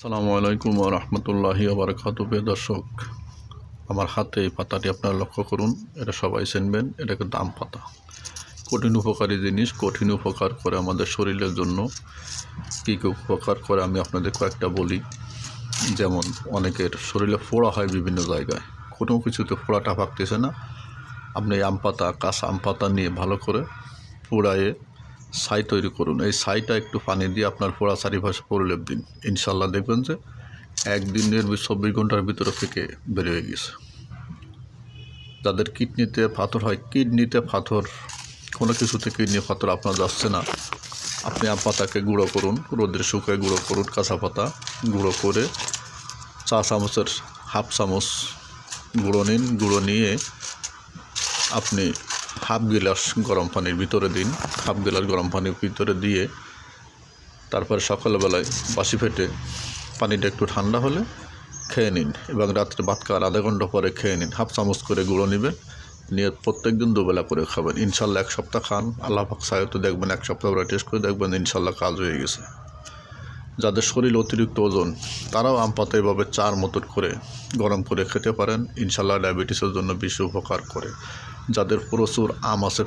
আসসালামু আলাইকুম রহমতুল্লাহি আবরকাত দর্শক, আমার হাতে এই পাতাটি আপনারা লক্ষ্য করুন, এটা সবাই চিনবেন এটাকে দাম পাতা। কঠিন উপকারী জিনিস, কঠিন উপকার করে আমাদের শরীরের জন্য। কী কী উপকার করে আমি আপনাদের কয়েকটা বলি। যেমন, অনেকের শরীরে ফোড়া হয় বিভিন্ন জায়গায়। কোনো কিছুতে ফোড়াটা ভাগতেছে না। আপনি আম পাতা, কাঁচা আম পাতা নিয়ে ভালো করে পোড়ায়ে ছাই তৈরি করুন। এই ছাইটা একটু পানি দিয়ে আপনার পোড়া চারিপাশে পরিলেপ দিন। ইনশাল্লাহ দেখবেন যে একদিনের চব্বিশ ঘণ্টার ভিতরে থেকে বের হয়ে গেছে। যাদের কিডনিতে পাথর হয়, কিডনিতে পাথর, কোনো কিছুতে কিডনি পাথর আপনার যাচ্ছে না, আপনি আম পাতাকে গুঁড়ো করুন, রোদের শুকায় গুঁড়ো করুন, কাঁচা পাতা গুঁড়ো করে চা চামচের হাফ চামচ গুঁড়ো নিন। গুঁড়ো নিয়ে আপনি হাফ গিলাস গরম পানির ভিতরে দিন, হাফ গিলাস গরম পানির ভিতরে দিয়ে তারপরে সকালবেলায় বাসি ফেটে পানিটা একটু ঠান্ডা হলে খেয়ে নিন এবং রাত্রে ভাত খাওয়ার আধা ঘণ্টা পরে খেয়ে নিন। হাফ চামচ করে গুঁড়ো নেবেন, নিয়ে প্রত্যেক দিন দুবেলা করে খাবেন। ইনশাল্লাহ এক সপ্তাহ খান, আল্লাহ পাক সায়তো দেখবেন, এক সপ্তাহ পরে টেস্ট করে দেখবেন, ইনশাল্লাহ কাজ হয়ে গেছে। যাদের শরীর অতিরিক্ত ওজন, তারাও আম পাতা এভাবে চার মতন করে গরম করে খেতে পারেন। ইনশাল্লাহ ডায়াবেটিসের জন্য বেশি উপকার করে। যাদের প্রচুর আম আছে